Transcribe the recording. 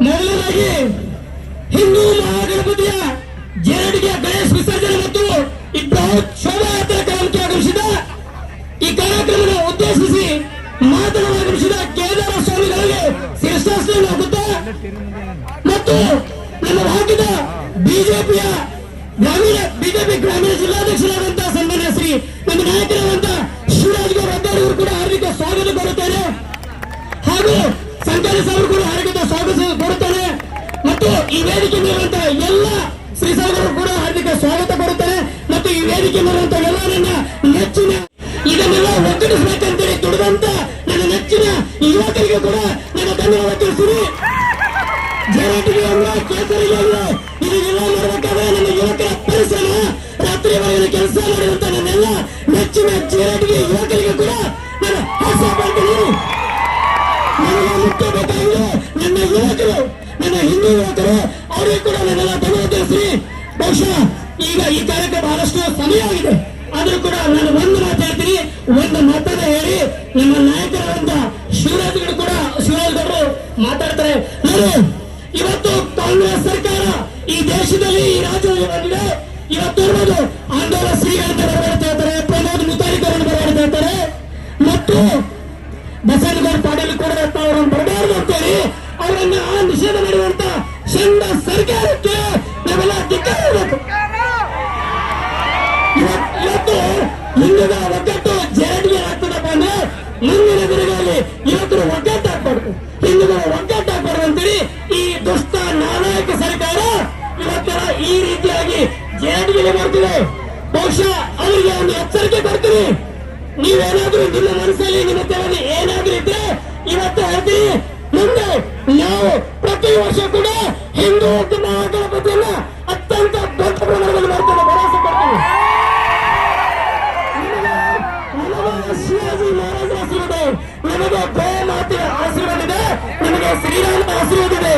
ಮೊದಲನಾಗಿ ಹಿಂದೂ ಮಹಾಗಣಪತಿಯ ಜೇಡಿಗೆ ಗಣೇಶ್ ವಿಸರ್ಜನೆ ಮತ್ತು ಇಬ್ಬರು ಶೋಭಾಯಾತ್ರೆ ಕಾರ್ಯಕ್ರಮಕ್ಕೆ ಆಗಮಿಸಿದ ಈ ಕಾರ್ಯಕ್ರಮದ ಉದ್ದೇಶಿಸಿ ಮಾತನಾಡಮಿಸಿದ ಕೇದಾರ ಸ್ವಾಮಿಗಳಿಗೆ ಶಿರಶಾಸ್ತ್ರ ಮತ್ತು ನನ್ನ ಹಾಕಿದ ಬಿಜೆಪಿಯ ಗ್ರಾಮೀಣ, ಬಿಜೆಪಿ ಗ್ರಾಮೀಣ ಜಿಲ್ಲಾಧ್ಯಕ್ಷರಾದಂತಹ ಸನ್ಮಾನ್ಯ ಶ್ರೀ ನಮ್ಮ ನಾಯಕರಾದಂತಹ ಶಿವರಾಜ್ ಗೌಡ ಅಡ್ಡಾಡಿಯವರು ಕೂಡ ಹಾರ್ದಿಕ ಸ್ವಾಗತ ಕೋರುತ್ತೇನೆ ಹಾಗೂ ಸಂಚಾರಿ ಸಾಹೇಬರು ಕೂಡ ಹಾರ್ದಿಕ ಸ್ವಾಗತ ಕೋರುತ್ತಾರೆ. ಮತ್ತು ಈ ವೇದಿಕೆ ಮೇಲಿರುವಂತಹ ಎಲ್ಲ ಶ್ರೀ ಸಾಹೇಬರು ಕೂಡ ಹಾರ್ದಿಕ ಸ್ವಾಗತ ಕೊಡುತ್ತಾರೆ ಮತ್ತು ಈ ವೇದಿಕೆ ಮೇಲಿರುವಂತಹ ಎಲ್ಲ ನನ್ನ ನೆಚ್ಚಿನ, ಇದನ್ನೆಲ್ಲ ಒಗ್ಗಡಿಸಬೇಕಂತೇಳಿ ದುಡಿದಂತ ನನ್ನ ನೆಚ್ಚಿನ ಯುವಕರಿಗೆ ಕೂಡ ನನ್ನ ಧನ್ಯವಾದ ತಿಳಿಸಿರಿ ಜಯರಾಟಿಗೆ ಅಲ್ಲ ಕೇಸರಿಗೆ ಅಲ್ಲ ಇದನ್ನೆಲ್ಲ ಮಾಡಬೇಕಾದ್ರೆ ನನ್ನ ಯುವಕರ ಪರಿಶ್ರಮ ರಾತ್ರಿ ಒಳಗಿನ ಕೆಲಸ ಮಾಡಿದಂತ ಕೂಡ ನಾನು ಮುಖ್ಯ ನನ್ನ ಯುವಕರು ನನ್ನ ಹಿಂದೂ ಯುವಕರು ಕೂಡ ನನ್ನೆಲ್ಲ ಈಗ ಈ ಕಾಲಕ್ಕೆ ಬಹಳಷ್ಟು ಸಮಯ ಆದ್ರೂ ಕೂಡ ನಾನು ಒಂದು ಮಾತು ಹೇಳ್ತೀನಿ ಒಂದು ಮಾತನ್ನ ಹೇಳಿ ನಮ್ಮ ನಾಯಕರಾದಂತ ಶಿವರಾಜ್ಗಳು ಕೂಡ ಶಿವರಾಜ್ ಮಾತಾಡ್ತಾರೆ ಇವತ್ತು ಕಾಂಗ್ರೆಸ್ ಸರ್ಕಾರ ಈ ದೇಶದಲ್ಲಿ, ಈ ರಾಜ್ಯದಲ್ಲಿ ಬಂದಿದೆ ಇವತ್ತು ಇರ್ಬೋದು ಆಂದೋಲನ ಶ್ರೀಗಳಂತ ಬರಬಾರ್ದು ಹೇಳ್ತಾರೆ ಪ್ರಮೋದ್ ಮುತಾರಿಕರನ್ನು ಬರಬಾರ್ದು ಹೇಳ್ತಾರೆ ಮತ್ತು ಬಸವನಗೌಡ ಪಾಟೀಲ್ ಕೂಡ ಅವರನ್ನು ಬರಬಾರದು ಅಂತೇಳಿ ಅವರನ್ನ ನಿಷೇಧ ಮಾಡುವಂತ ಚಂದ ಸರ್ಕಾರಕ್ಕೆ ನಾವೆಲ್ಲ ಧಿಕ್ಕಾರ ಇವತ್ತು ಇಂದಿನ ಒಗ್ಗಟ್ಟು ಜರಡಿಗೆ ಆಗ್ತದಪ್ಪ ಅಂದ್ರೆ ಮುಂದಿನ ದಿನಗಳಲ್ಲಿ ಜರಡಿಗೆ ಮಾಡ್ತಿದೆ ಬಹುಶಃ ಅವರಿಗೆ ಒಂದು ಎಚ್ಚರಿಕೆ ಕೊಡ್ತೀನಿ. ನೀವೇನಾದ್ರೂ ನಿಮ್ಮ ಮನಸ್ಸಲ್ಲಿ ನಿಮ್ಮ ತಲೆಯಲ್ಲಿ ಏನಾದ್ರೂ ಇದ್ರೆ ಇವತ್ತು ಹೇಳ್ತೀನಿ. ಮುಂದೆ ನಾವು ಪ್ರತಿ ವರ್ಷ ಕೂಡ ಹಿಂದೂ ಮಹಾಗಣಪತಿಯನ್ನ ಅತ್ಯಂತ ದೊಡ್ಡ ಪ್ರಮಾಣದಲ್ಲಿ ಮಾಡ್ತೇವೆ. ಭರವಸೆ ಕೊಡ್ತೀವಿ ಶಿವಾಜಿ ಆಶೀರ್ವಾದ ನಮಗೆ ಗೋಮಾತೆಯ ಆಶೀರ್ವಾದ ಇದೆ. ನಮಗೆ ಶ್ರೀರಾಮನ ಆಶೀರ್ವಾದ ಇದೆ.